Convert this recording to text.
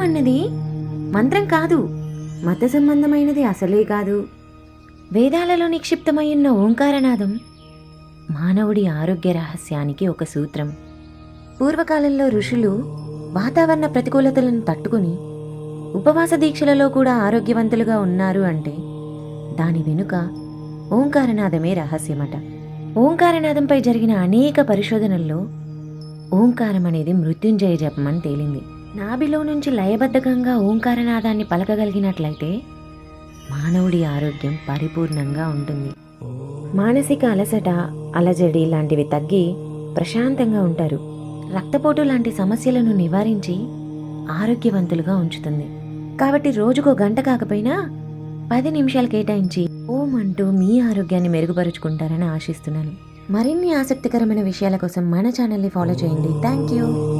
అన్నది? మంత్రం కాదు. మత సంబంధమైనది అసలే కాదు. వేదాలలో నిక్షిప్తమైయున్న ఓంకారనాదం మానవుడి ఆరోగ్య రహస్యానికి ఒక సూత్రం. పూర్వకాలంలో ఋషులు వాతావరణ ప్రతికూలతలను తట్టుకుని ఉపవాస దీక్షలలో కూడా ఆరోగ్యవంతులుగా ఉన్నారు అంటే దాని వెనుక ఓంకారనాదమే రహస్యమట. ఓంకారనాదంపై జరిగిన అనేక పరిశోధనల్లో ఓంకారం అనేది మృత్యుంజయ జపమని తేలింది. నాభిలో నుంచి లయబద్ధకంగా ఓంకారనాదాన్ని పలకగలిగినట్లయితే మానవుడి ఆరోగ్యం పరిపూర్ణంగా ఉంటుంది. మానసిక అలసట అలజడి లాంటివి తగ్గి ప్రశాంతంగా ఉంటారు. రక్తపోటు లాంటి సమస్యలను నివారించి ఆరోగ్యవంతులుగా ఉంచుతుంది. కాబట్టి రోజుకో గంట కాకపోయినా పది నిమిషాలు కేటాయించి ఓం అంటూ మీ ఆరోగ్యాన్ని మెరుగుపరుచుకుంటారని ఆశిస్తున్నాను. మరిన్ని ఆసక్తికరమైన విషయాల కోసం మన ఛానల్ని ఫాలో చేయండి. Thank you.